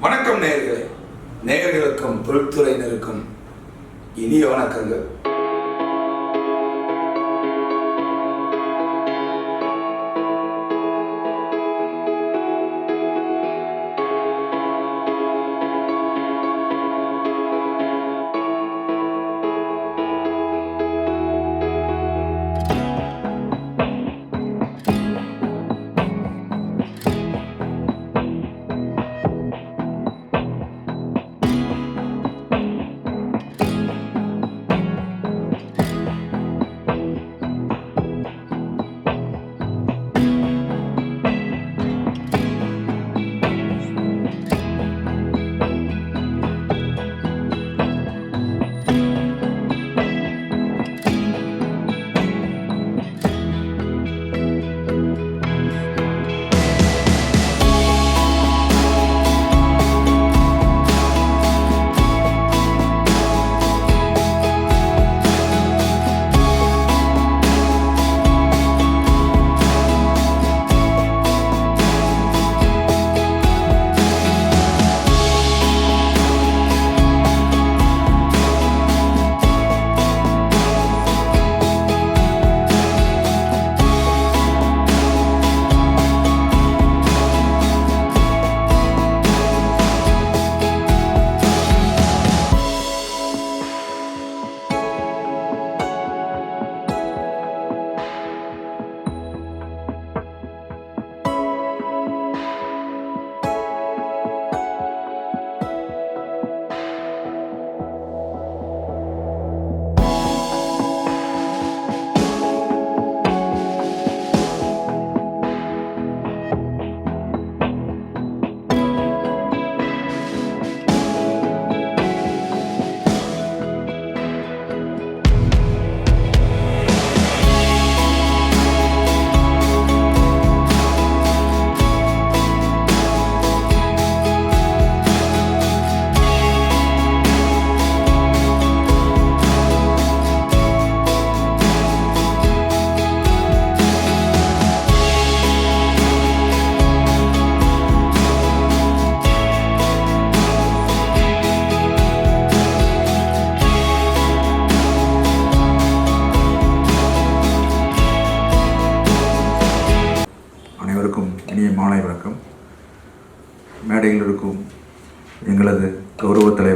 வணக்கம் நேயர்களே. நேயர்களுக்கும் தொழில்துறையினருக்கும் இனிய வணக்கங்கள்.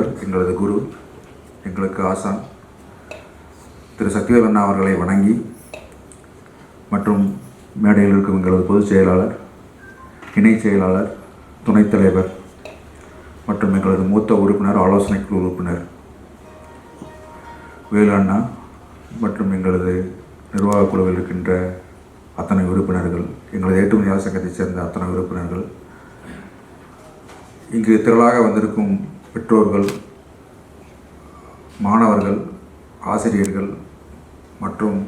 தலைவர் எங்களது குரு எங்களுக்கு ஆசான். திரு சக்திவேல் அவர்களை வணங்கி மற்றும் மேடையில் இருக்கும் எங்களது பொதுச் செயலாளர் இணைச் செயலாளர் துணைத் தலைவர் மற்றும் எங்களது மூத்த உறுப்பினர் ஆலோசனை குழு உறுப்பினர் வேலு அண்ணா மற்றும் எங்களது நிர்வாகக் குழுவில் இருக்கின்ற அத்தனை உறுப்பினர்கள் எங்களது ஏற்றுமதி சங்கத்தைச் சேர்ந்த அத்தனை உறுப்பினர்கள். இங்கு திரளாக வந்திருக்கும் பெற்றோர்கள் மாணவர்கள் ஆசிரியர்கள் மற்றும்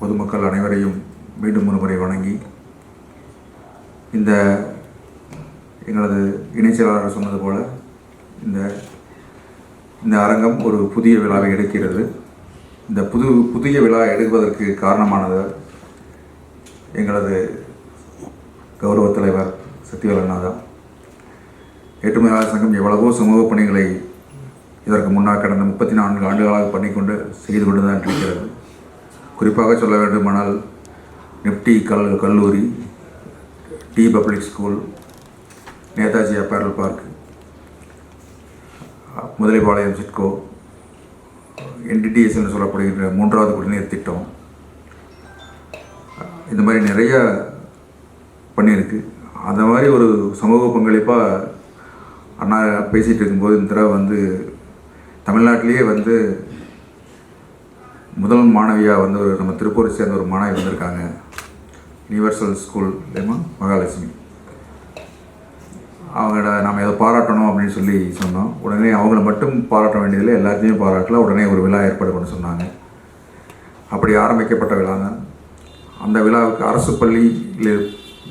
பொதுமக்கள் அனைவரையும் மீண்டும் ஒரு முறை வணங்கி இந்த எங்களது இணைச் செயலாளர் சொன்னது போல இந்த இந்த அரங்கம் ஒரு புதிய விழாவை எடுக்கிறது. இந்த புது புதிய விழா எடுப்பதற்கு காரணமானது எங்களது கௌரவ தலைவர் சத்யவேல் தான் ஏற்றுமதியாளர் சங்கம் எவ்வளவோ சமூக பணிகளை இதற்கு முன்னால் கடந்த முப்பத்தி நான்கு ஆண்டுகளாக பண்ணிக்கொண்டு செய்து கொண்டு தான் இருக்கிறது. குறிப்பாக சொல்ல வேண்டுமானால் நிப்டி கல் கல்லூரி T public school Netaji apparel park Mudhalaipalayam SIDCO NTTS என்று சொல்லப்படுகின்ற மூன்றாவது குடிநீர் திட்டம் இந்த மாதிரி நிறைய பண்ணியிருக்கு. அந்த மாதிரி ஒரு சமூக பங்களிப்பாக அண்ணா பேசிகிட்டு இருக்கும்போது இந்த தடவை வந்து தமிழ்நாட்டிலேயே வந்து முதல் மாணவியாக வந்து ஒரு நம்ம திருப்பூரை சேர்ந்த ஒரு மாணவி வந்திருக்காங்க. யூனிவர்சல் ஸ்கூல் இல்லைமா மகாலட்சுமி. அவங்கள நாம் ஏதோ பாராட்டணும் அப்படின்னு சொல்லி சொன்னோம். உடனே அவங்கள மட்டும் பாராட்ட வேண்டியதில்லை எல்லாத்தையும் பாராட்டல. உடனே ஒரு விழா ஏற்பாடு பண்ண சொன்னாங்க. அப்படி ஆரம்பிக்கப்பட்ட விழா தான் அந்த விழாவுக்கு அரசு பள்ளியில்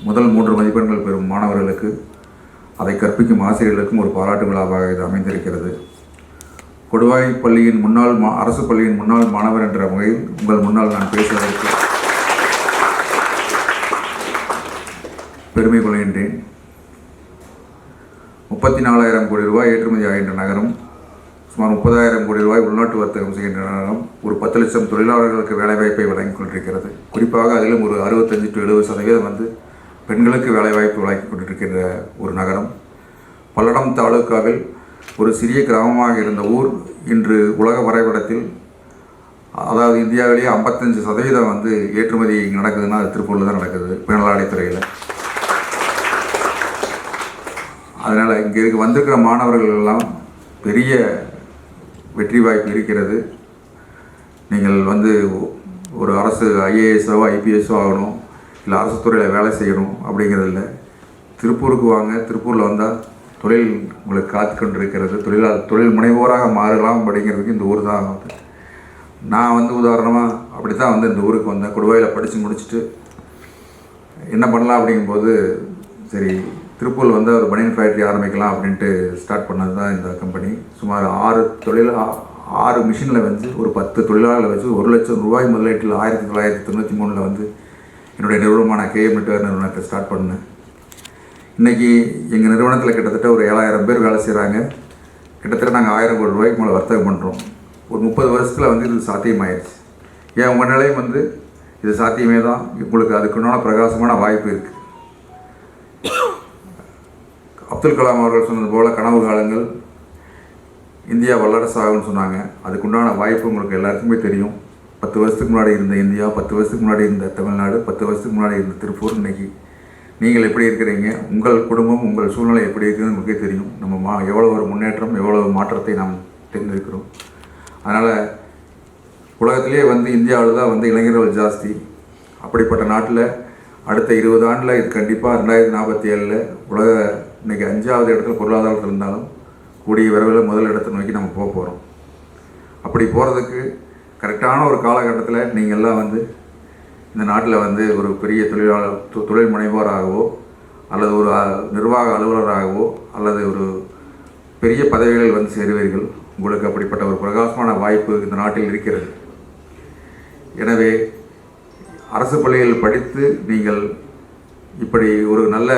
முதல் மூன்று மதிப்பெண்கள் பெறும் மாணவர்களுக்கு அதை கற்பிக்கும் ஆசிரியர்களுக்கும் ஒரு பாராட்டு விழாவாக இது அமைந்திருக்கிறது. கொடுவாய் பள்ளியின் முன்னாள் மா அரசு பள்ளியின் முன்னாள் மாணவர் என்ற முறையில் உங்கள் முன்னால் நான் பேசுவதற்கு பெருமை கொள்கின்றேன். முப்பத்தி நாலாயிரம் கோடி ரூபாய் ஏற்றுமதி ஆகின்ற நகரம் சுமார் முப்பதாயிரம் கோடி ரூபாய் உள்நாட்டு வர்த்தகம் செய்கின்ற நகரம் ஒரு பத்து லட்சம் தொழிலாளர்களுக்கு வேலைவாய்ப்பை வழங்கிக் கொண்டிருக்கிறது. குறிப்பாக அதிலும் ஒரு அறுபத்தஞ்சு டு எழுபது சதவீதம் வந்து பெண்களுக்கு வேலைவாய்ப்பு வழங்கிக் கொண்டிருக்கின்ற ஒரு நகரம். பல்லடம் தாலுக்காவில் ஒரு சிறிய கிராமமாக இருந்த ஊர் இன்று உலக வரைபடத்தில் அதாவது இந்தியாவிலேயே ஐம்பத்தஞ்சு சதவீதம் வந்து ஏற்றுமதி இங்கே நடக்குதுன்னா அது திருப்பூரில் தான் நடக்குது பிணலாடைத்துறையில் அதனால் இங்கே இருக்க வந்திருக்கிற மாணவர்கள் எல்லாம் பெரிய வெற்றி வாய்ப்பு இருக்கிறது. நீங்கள் வந்து ஒரு அரசு ஐஏஎஸ்ஓ ஐபிஎஸ்ஓ ஆகணும். இல்லை அரசு துறையில் வேலை செய்யணும் அப்படிங்கிறதில்ல திருப்பூருக்கு வாங்க திருப்பூரில் வந்தால் தொழில் உங்களுக்கு காத்து கொண்டிருக்கிறது. தொழிலாளர் தொழில் முனைவோராக மாறலாம் அப்படிங்கிறதுக்கு இந்த ஊர் தான் வந்து நான் வந்து உதாரணமாக அப்படி தான் வந்து இந்த ஊருக்கு வந்தேன். கொடுவாயில் படித்து முடிச்சுட்டு என்ன பண்ணலாம் அப்படிங்கும்போது சரி திருப்பூரில் வந்து ஒரு பனியன் ஃபேக்ட்ரி ஆரம்பிக்கலாம் அப்படின்ட்டு ஸ்டார்ட் பண்ணது தான் இந்த கம்பெனி சுமார் ஆறு தொழில் ஆ- ஆறு மிஷினில் வந்து ஒரு பத்து தொழிலாளர்களை வச்சு ஒரு லட்சம் ரூபாய் முதலீட்டில் ஆயிரத்தி தொள்ளாயிரத்தி தொண்ணூற்றி மூணில் வந்து என்னுடைய நிறுவனமான கேஎம் நெட்வேர் நிறுவனத்தை ஸ்டார்ட் பண்ணேன். இன்றைக்கி எங்கள் நிறுவனத்தில் கிட்டத்தட்ட ஒரு ஏழாயிரம் பேர் வேலை செய்கிறாங்க கிட்டத்தட்ட நாங்கள் ஆயிரம் கோடி ரூபாய்க்கு மேலே வர்த்தகம் பண்ணுறோம் ஒரு முப்பது வருஷத்தில் வந்து இது சாத்தியமாயிடுச்சு ஏன் உங்கள் நிலையும் வந்து இது சாத்தியமே தான்? உங்களுக்கு அதுக்குண்டான பிரகாசமான வாய்ப்பு இருக்குது அப்துல் கலாம் அவர்கள் சொன்னது போல் கனவு காலங்கள் இந்தியா வல்லரசாகும்னு சொன்னாங்க. அதுக்குண்டான வாய்ப்பு உங்களுக்கு எல்லாருக்குமே தெரியும். பத்து வருஷத்துக்கு முன்னாடி இருந்த இந்தியா பத்து வருஷத்துக்கு முன்னாடி இருந்த தமிழ்நாடு பத்து வருஷத்துக்கு முன்னாடி இருந்த திருப்பூர் இன்னைக்கு. நீங்கள் எப்படி இருக்கிறீங்க? உங்கள் குடும்பம் உங்கள் சூழ்நிலை எப்படி இருக்குதுன்னு நமக்கே தெரியும். நம்ம மா எவ்வளோ ஒரு முன்னேற்றம் எவ்வளோ மாற்றத்தை நாம் தெரிந்திருக்கிறோம். அதனால் உலகத்திலே வந்து இந்தியாவில் தான் வந்து இளைஞர்கள் ஜாஸ்தி. அப்படிப்பட்ட நாட்டில் அடுத்த இருபது ஆண்டில் இது கண்டிப்பாக ரெண்டாயிரத்தி நாற்பத்தி ஏழில் உலக இன்னைக்கு அஞ்சாவது இடத்துல பொருளாதாரத்தில் இருந்தாலும் கூடிய விரைவில் முதல் இடத்தை நோக்கி நம்ம போக போகிறோம் அப்படி போகிறதுக்கு கரெக்டான ஒரு காலகட்டத்தில் நீங்கள்லாம் வந்து இந்த நாட்டில் வந்து ஒரு பெரிய தொழிலாளர் தொழில் முனைவோராகவோ அல்லது ஒரு நிர்வாக அலுவலராகவோ அல்லது ஒரு பெரிய பதவிகளில் வந்து சேருவீர்கள். உங்களுக்கு அப்படிப்பட்ட ஒரு பிரகாசமான வாய்ப்பு இந்த நாட்டில் இருக்கிறது. எனவே அரசு பள்ளியில் படித்து நீங்கள் இப்படி ஒரு நல்ல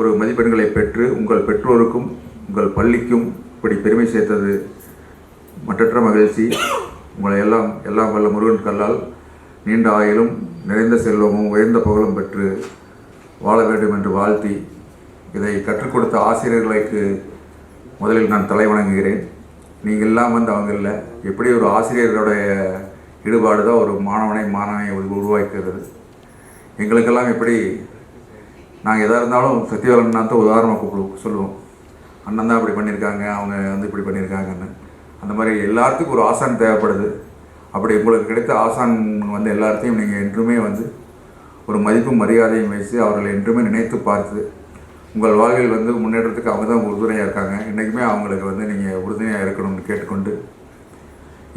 ஒரு மதிப்பெண்களை பெற்று உங்கள் பெற்றோருக்கும் உங்கள் பள்ளிக்கும் இப்படி பெருமை சேர்த்தது மற்றற்ற மகிழ்ச்சி. உங்களை எல்லாம் எல்லாம் வல்ல முருகன் கல்லால் நீண்ட ஆயிலும் நிறைந்த செல்வமும் உயர்ந்த புகழும் பெற்று வாழ வேண்டும் என்று வாழ்த்தி இதை கற்றுக் கொடுத்த ஆசிரியர்களுக்கு முதலில் நான் தலை வணங்குகிறேன். நீங்கள் எல்லாம் வந்து அவங்க இல்லை எப்படி ஒரு ஆசிரியர்களுடைய ஈடுபாடு தான் ஒரு மாணவனை மாணவனை உருவாக்கிறது. உருவாக்குகிறது எங்களுக்கெல்லாம் எப்படி நாங்கள் எதாக இருந்தாலும் சத்யவேலன் தான் உதாரணமாக கூப்பிடுவோம் சொல்லுவோம். அண்ணன் தான் இப்படி பண்ணியிருக்காங்க அவங்க வந்து இப்படி பண்ணியிருக்காங்கன்னு. அந்த மாதிரி எல்லாத்துக்கும் ஒரு ஆசான் தேவைப்படுது. அப்படி உங்களுக்கு கிடைத்த ஆசான் வந்து எல்லாத்தையும் நீங்கள் என்றுமே வந்து ஒரு மதிப்பும் மரியாதையும் வைத்து அவர்களை என்றுமே நினைத்து பார்த்து உங்கள் வாழ்வில் வந்து முன்னேற்றத்துக்கு அவங்க தான் உறுதுணையாக இருக்காங்க. இன்றைக்குமே அவங்களுக்கு வந்து நீங்கள் உறுதுணையாக இருக்கணும்னு கேட்டுக்கொண்டு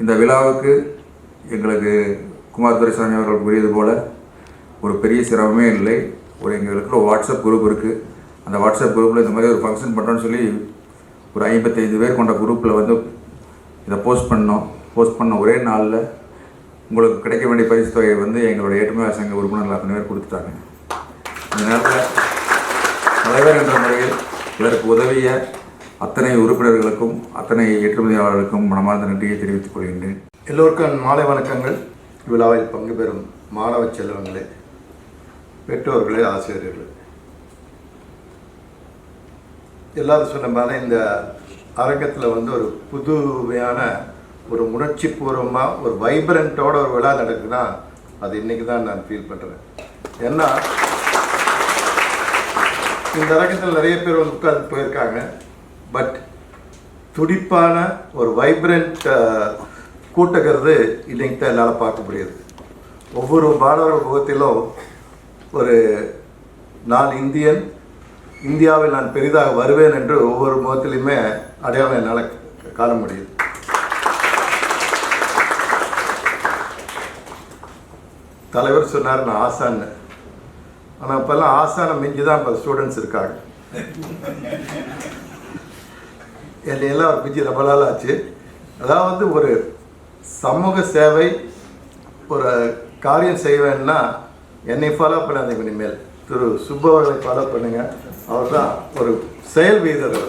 இந்த விழாவுக்கு எங்களுக்கு குமார் துரைசாமி அவர்கள் கூறியது போல் ஒரு பெரிய சிரமமே இல்லை. ஒரு எங்களுக்கு ஒரு வாட்ஸ்அப் குரூப் இருக்குது அந்த வாட்ஸ்அப் குரூப்பில் இந்த மாதிரி ஒரு ஃபங்க்ஷன் பண்ணுறோன்னு சொல்லி ஒரு ஐம்பத்தைந்து பேர் கொண்ட குரூப்பில் வந்து இதை போஸ்ட் பண்ணோம். போஸ்ட் பண்ண ஒரே நாளில் உங்களுக்கு கிடைக்க வேண்டிய பரிசு தொகையை வந்து எங்களோட ஏற்றுமதி சங்க உறுப்பினர்கள் அத்தனை பேர் கொடுத்துட்டாங்க. இந்த நேரத்தில் தலைவர் என்ற முறையில் இதற்கு உதவிய அத்தனை உறுப்பினர்களுக்கும் அத்தனை ஏற்றுமதியாளர்களுக்கும் மனமார்ந்த நன்றியை தெரிவித்துக் கொள்கின்றேன். எல்லோருக்கும் மாலை வணக்கங்கள். விழாவில் பங்கு பெறும் மாணவ செல்வங்களே பெற்றோர்களே ஆசிரியர்களே. எல்லாரும் சொன்ன மாதிரி இந்த அரங்கத்தில் வந்து ஒரு புதுமையான ஒரு உணர்ச்சி பூர்வமாக ஒரு வைப்ரண்ட்டோட ஒரு விழா நடக்குதுன்னா அது இன்னைக்கு தான் நான் ஃபீல் பண்ணுறேன் ஏன்னா இந்த அரங்கத்தில் நிறைய பேர் வந்து உட்கார்ந்து போயிருக்காங்க. பட் துடிப்பான ஒரு வைப்ரண்ட் கூட்டுகிறது இன்னைக்கு தான் என்னால் பார்க்க முடியுது. ஒவ்வொரு மாணவர் முகத்திலும் ஒரு நான் இந்தியன் இந்தியாவில் நான் பெரிதாக வருவேன் என்று ஒவ்வொரு முகத்திலையுமே அடையாளம் என்னால் காண முடியுது. தலைவர் சொன்னார் நான் ஆசான்னு. ஆனால் இப்போல்லாம் ஆசானை மிஞ்சி தான் இப்போ ஸ்டூடெண்ட்ஸ் இருக்காங்க. என்னையெல்லாம் ஒரு மிஞ்சி ரொம்ப நாள் ஆச்சு. அதாவது ஒரு சமூக சேவை ஒரு காரியம் செய்வேன்னா என்னை ஃபாலோ பண்ணாதீங்க இனிமேல். திரு சுப்பு அவர்களை ஃபாலோ பண்ணுங்கள் அவர் தான் ஒரு செயல் வீரர்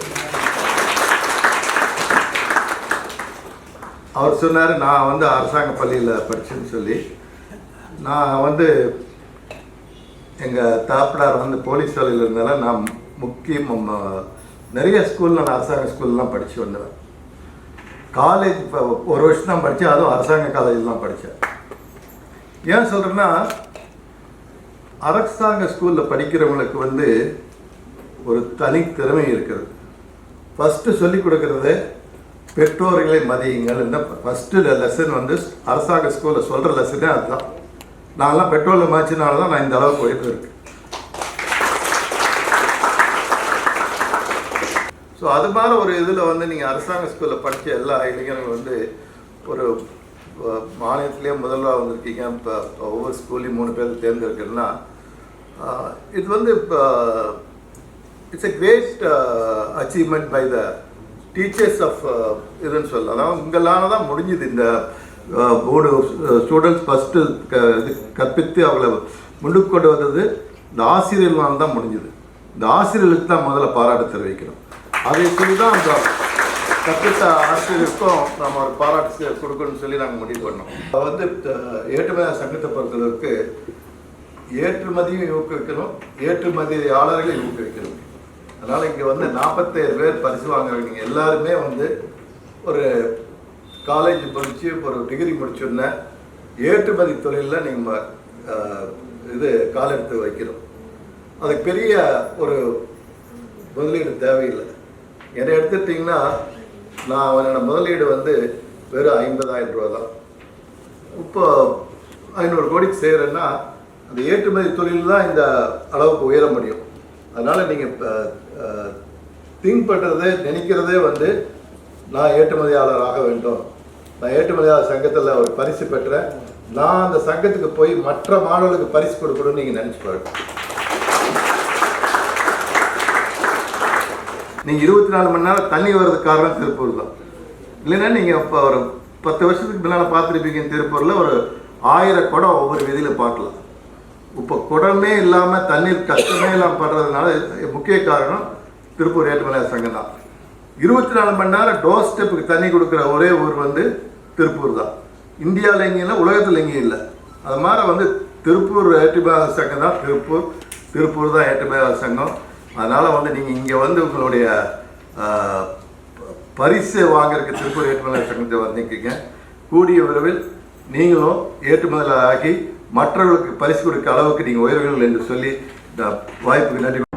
அவர். சொன்னார் நான் வந்து அரசாங்க பள்ளியில் படித்தேன்னு சொல்லி. நான் வந்து எங்கள் தாப்படார் வந்து போலீஸ் வேலையில் இருந்தால நான் முக்கியம் நிறைய ஸ்கூலில் நான் அரசாங்க ஸ்கூல்லாம் படித்து வந்தேன் காலேஜ் இப்போ ஒரு வருஷம் தான் படித்தேன் அதுவும் அரசாங்க காலேஜில் தான் படித்தேன் ஏன் சொல்கிறேன்னா அரசாங்க ஸ்கூலில் படிக்கிறவங்களுக்கு வந்து ஒரு தனி திறமை இருக்கிறது. ஃபஸ்ட்டு சொல்லிக் கொடுக்கறது பெற்றோர்களை மதியுங்கள் ஃபஸ்ட்டு லெசன் வந்து அரசாங்க ஸ்கூலில் சொல்கிற லெசனே அதுதான். நான்லாம் பெட்ரோலில் மாச்சினால தான் நான் இந்த அளவுக்கு போயிட்டு இருக்கேன் ஸோ அது மாதிரி ஒரு இதில் வந்து நீங்கள் அரசாங்க ஸ்கூலில் படித்த எல்லா இளைஞர்களும் வந்து ஒரு மாநிலத்திலே முதல்வராக வந்திருக்கீங்க. இப்போ ஒவ்வொரு ஸ்கூல்லையும் மூணு பேர் தேர்ந்தெடுக்கிறேன்னா இது வந்து இப்போ it's a great achievement by the teachers of இதுன்னு சொல்லலாம் அதாவது உங்களால் தான் முடிஞ்சுது இந்த போர்டு ஸ்டூடெண்ட்ஸ் ஃபஸ்ட்டு க இது கற்பித்து அவங்கள முன்னுக்கு கொண்டு வந்தது. இந்த ஆசிரியர்களால் தான் முடிஞ்சுது. இந்த ஆசிரியர்களுக்கு தான் முதல்ல பாராட்டு தெரிவிக்கிறோம் அதை சொல்லி தான் அந்த கற்பித்த ஆசிரியருக்கும் நம்ம ஒரு பாராட்டு கொடுக்கணும்னு சொல்லி நாங்கள் முடிவு பண்ணோம். அது வந்து ஏற்றுமதியாக ஏற்றுமதி சங்கத்தை பொறுத்தளவுக்கு ஏற்றுமதியும் ஊக்குவிக்கணும். ஏற்றுமதியாளர்களை ஊக்குவிக்கணும். அதனால் இங்கே வந்து நாற்பத்தேழு பேர் பரிசு வாங்குறவங்க. எல்லாருமே வந்து ஒரு காலேஜ் படித்து ஒரு டிகிரி முடிச்சோன்னே ஏற்றுமதி தொழிலில் நீங்கள் இது காலெடுத்து வைக்கணும். அதுக்கு பெரிய ஒரு முதலீடு தேவையில்லை. என்னை எடுத்துட்டிங்கன்னா நான் அவனோட முதலீடு வந்து வெறும் ஐம்பதாயிரம் ரூபா தான். இப்போ ஐநூறு கோடிக்கு செய்கிறேன்னா அந்த ஏற்றுமதி தொழில் தான் இந்த அளவுக்கு உயர முடியும். அதனால் நீங்கள் திங்க் பண்ணுறதே நினைக்கிறதே வந்து நான் ஏற்றுமதியாளர் ஆக வேண்டும். நான் ஏற்றுமதியாளர் சங்கத்தில் ஒரு பரிசு பெற்றேன். நான் அந்த சங்கத்துக்கு போய் மற்ற மாணவர்களுக்கு பரிசு கொடுக்கணும்னு நீங்கள் நினச்சி பாருங்க. நீங்கள் இருபத்தி நாலு மணி நேரம் தண்ணி வர்றதுக்கு காரணம் திருப்பூர் தான். இல்லைன்னா நீங்கள் இப்போ ஒரு பத்து வருஷத்துக்கு முன்னால் பார்த்துருப்பீங்க திருப்பூரில் ஒரு ஆயிரம் குடம் ஒவ்வொரு விதியில் பார்க்கலாம் இப்போ குடமே இல்லாமல் தண்ணீர் கஷ்டமே இல்லாமல் படுறதுனால முக்கிய காரணம் திருப்பூர் ஏற்றுமலையார் சங்கம் தான். இருபத்தி நாலு மணி நேரம் டோர் ஸ்டெப்புக்கு தண்ணி கொடுக்குற ஒரே ஊர் வந்து திருப்பூர் தான். இந்தியாவில் எங்கேயும் இல்லை உலகத்தில் எங்கேயும் இல்லை. அது மாதிரி வந்து திருப்பூர் ஏற்றுமதியாளர் சங்கம் தான் திருப்பூர். திருப்பூர் தான் ஏற்றுமதியாளர் சங்கம். அதனால் வந்து நீங்கள் இங்கே வந்து உங்களுடைய பரிசு வாங்குறதுக்கு திருப்பூர் ஏற்றுமதியாளர் சங்கத்தை வந்திருக்கீங்க கூடிய விரைவில் நீங்களும் ஏற்றுமதியாளர் ஆகி மற்றவர்களுக்கு பரிசு கொடுக்க அளவுக்கு நீங்கள் உயர்வீர்கள் என்று சொல்லி இந்த வாய்ப்புக்கு நன்றி